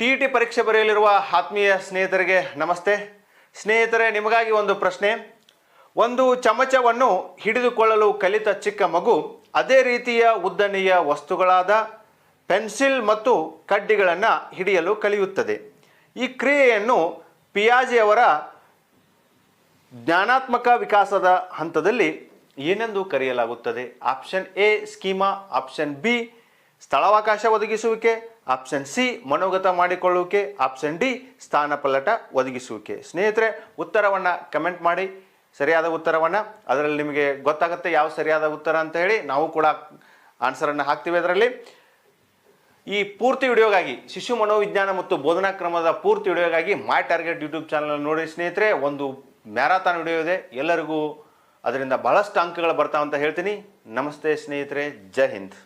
T T ಪರೀಕ್ಷೆ ಬರೆಯಲಿರುವ ಆತ್ಮೀಯ ಸ್ನೇಹಿತರಿಗೆ ನಮಸ್ತೆ. ಸ್ನೇಹಿತರೆ, ನಿಮಗಾಗಿ ಒಂದು ಪ್ರಶ್ನೆ. ಒಂದು ಚಮಚವನ್ನು ಹಿಡಿದುಕೊಳ್ಳಲು ಕಲಿತ ಚಿಕ್ಕ ಮಗು ಅದೇ ರೀತಿಯ ಉದ್ದನೆಯ ವಸ್ತುಗಳಾದ ಪೆನ್ಸಿಲ್ ಮತ್ತು ಕಡ್ಡಿಗಳನ್ನು ಹಿಡಿಯಲು ಕಲಿಯುತ್ತದೆ. ಈ ಕ್ರಿಯೆಯನ್ನು ಪಿಯಾಜಿಯವರ ಜ್ಞಾನಾತ್ಮಕ ವಿಕಾಸದ ಹಂತದಲ್ಲಿ ಏನೆಂದು ಕರೆಯಲಾಗುತ್ತದೆ? Option A schema, option B ಸ್ಥಳಾವಕಾಶ ಒದಗಿಸುವಿಕೆ ಆಪ್ಷನ್ ಸಿ ಮನೋಗತ ಮಾಡಿಕೊಳ್ಳುವಿಕೆ ಆಪ್ಷನ್ ಡಿ ಸ್ಥಾನಪಲ್ಲಟ ಒದಗಿಸುವಿಕೆ. ಸ್ನೇಹಿತರೆ, ಉತ್ತರವನ್ನು ಕಮೆಂಟ್ ಮಾಡಿ. ಸರಿಯಾದ ಉತ್ತರವನ್ನು, ಅದರಲ್ಲಿ ನಿಮಗೆ ಗೊತ್ತಾಗುತ್ತೆ ಯಾವ ಸರಿಯಾದ ಉತ್ತರ ಅಂತ ಹೇಳಿ. ನಾವು ಕೂಡ ಆನ್ಸರನ್ನು ಹಾಕ್ತೀವಿ ಅದರಲ್ಲಿ. ಈ ಪೂರ್ತಿ ವಿಡಿಯೋಗಾಗಿ, ಶಿಶು ಮನೋವಿಜ್ಞಾನ ಮತ್ತು ಬೋಧನಾ ಕ್ರಮದ ಪೂರ್ತಿ ವಿಡಿಯೋಗಾಗಿ ಮೈ ಟಾರ್ಗೆಟ್ ಯೂಟ್ಯೂಬ್ ಚಾನಲ್ ನೋಡಿ ಸ್ನೇಹಿತರೆ. ಒಂದು ಮ್ಯಾರಾಥಾನ್ ವಿಡಿಯೋ ಇದೆ. ಎಲ್ಲರಿಗೂ ಅದರಿಂದ ಬಹಳಷ್ಟು ಅಂಕಗಳು ಬರ್ತಾವಂತ ಹೇಳ್ತೀನಿ. ನಮಸ್ತೆ ಸ್ನೇಹಿತರೆ. ಜೈ ಹಿಂದ್.